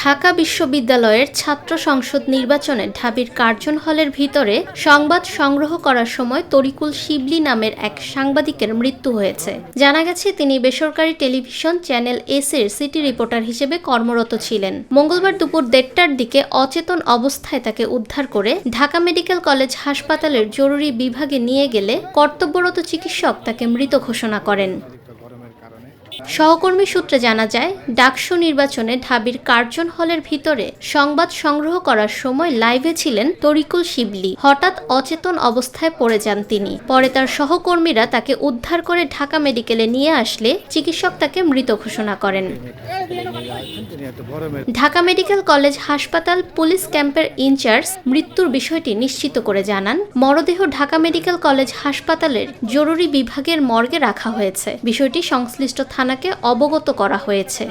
ঢাকা বিশ্ববিদ্যালয়ের ছাত্র সংসদ নির্বাচনে ঢাবির কার্জন হলের ভিতরে সংবাদ সংগ্রহ করার সময় তরিকুল শিবলি নামের এক সাংবাদিকের মৃত্যু হয়েছে। জানা গেছে, তিনি বেসরকারি টেলিভিশন চ্যানেল এস এর সিটি রিপোর্টার হিসেবে কর্মরত ছিলেন। মঙ্গলবার দুপুর দেড়টার দিকে অচেতন অবস্থায় তাকে উদ্ধার করে ঢাকা মেডিকেল কলেজ হাসপাতালের জরুরি বিভাগে নিয়ে গেলে কর্তব্যরত চিকিৎসক তাকে মৃত ঘোষণা করেন। সহকর্মী সূত্রে জানা যায়, ডাকসু নির্বাচনে ঢাবির কার্জন হলের ভিতরে সংবাদ সংগ্রহ করার সময় লাইভে ছিলেন তরিকুল শিবলি। হঠাৎ অচেতন অবস্থায় পড়ে যান তিনি। পরে তার সহকর্মীরা তাকে উদ্ধার করে ঢাকা মেডিকেলে নিয়ে আসলে চিকিৎসক তাকে মৃত ঘোষণা করেন। ঢাকা মেডিকেল কলেজ হাসপাতাল পুলিশ ক্যাম্পের ইনচার্জ মৃত্যুর বিষয়টি নিশ্চিত করে জানান, মরদেহ ঢাকা মেডিকেল কলেজ হাসপাতালের জরুরি বিভাগের মর্গে রাখা হয়েছে। বিষয়টি সংশ্লিষ্ট থানাকে অবগত করা হয়েছে।